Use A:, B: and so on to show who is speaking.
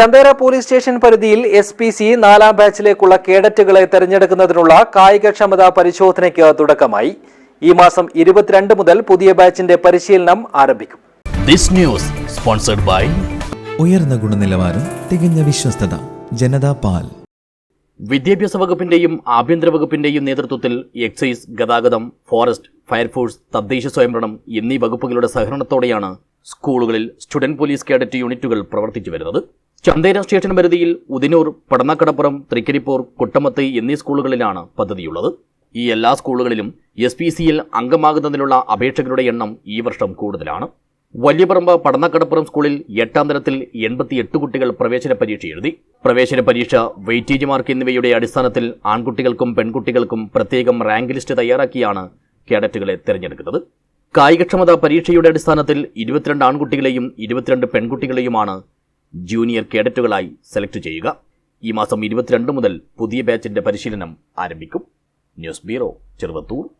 A: Chandera police station പരിധിയിൽ S P C നാലാം ബാച്ചിലേക്കുള്ള കേഡറ്റുകളെ തെരഞ്ഞെടുക്കുന്നതിനുള്ള കായികക്ഷമതാ പരിശോധനയ്ക്ക് തുടക്കമായി. ഈ മാസം ഇരുപത്തിരണ്ട് മുതൽ പുതിയ ബാച്ചിന്റെ പരിശീലനം ആരംഭിക്കും.
B: This news sponsored by
C: ഉയർന്ന ഗുണനിലവാരം തികഞ്ഞ വിശ്വസ്തത ജനതാ പാൽ.
B: വിദ്യാഭ്യാസ വകുപ്പിന്റെയും ആഭ്യന്തര വകുപ്പിന്റെയും നേതൃത്വത്തിൽ എക്സൈസ് ഗതാഗതം ഫോറസ്റ്റ് ഫയർഫോഴ്സ് തദ്ദേശ സ്വയംഭരണം എന്നീ വകുപ്പുകളുടെ സഹകരണത്തോടെയാണ് സ്കൂളുകളിൽ സ്റ്റുഡന്റ് പോലീസ് കേഡറ്റ് യൂണിറ്റുകൾ പ്രവർത്തിച്ചു വരുന്നത്. ചന്തേര സ്റ്റേഷൻ പരിധിയിൽ ഉദിനൂർ പടന്നക്കടപ്പുറം തൃക്കരിപ്പൂർ കുട്ടമത്ത് എന്നീ സ്കൂളുകളിലാണ് പദ്ധതിയുള്ളത്. ഈ എല്ലാ സ്കൂളുകളിലും എസ് പി സിയിൽ അംഗമാകുന്നതിനുള്ള അപേക്ഷകരുടെ എണ്ണം ഈ വർഷം കൂടുതലാണ്. വലിയപറമ്പ് പടന്നക്കടപ്പുറം സ്കൂളിൽ എട്ടാം തരത്തിൽ എൺപത്തിയെട്ട് കുട്ടികൾ പ്രവേശന പരീക്ഷ എഴുതി. പ്രവേശന പരീക്ഷ വെയിറ്റേജ് മാർക്ക് എന്നിവയുടെ അടിസ്ഥാനത്തിൽ ആൺകുട്ടികൾക്കും പെൺകുട്ടികൾക്കും പ്രത്യേകം റാങ്ക് ലിസ്റ്റ് തയ്യാറാക്കിയാണ് കേഡറ്റുകളെ തിരഞ്ഞെടുക്കുന്നത്. കായികക്ഷമതാ പരീക്ഷയുടെ അടിസ്ഥാനത്തിൽ ഇരുപത്തിരണ്ട് ആൺകുട്ടികളെയും ഇരുപത്തിരണ്ട് പെൺകുട്ടികളെയുമാണ് ജൂനിയർ കേഡറ്റുകളായി സെലക്ട് ചെയ്യുക. ഈ മാസം ഇരുപത്തിരണ്ട് മുതൽ പുതിയ ബാച്ചിന്റെ പരിശീലനം ആരംഭിക്കും. News bureau Cheruvathur.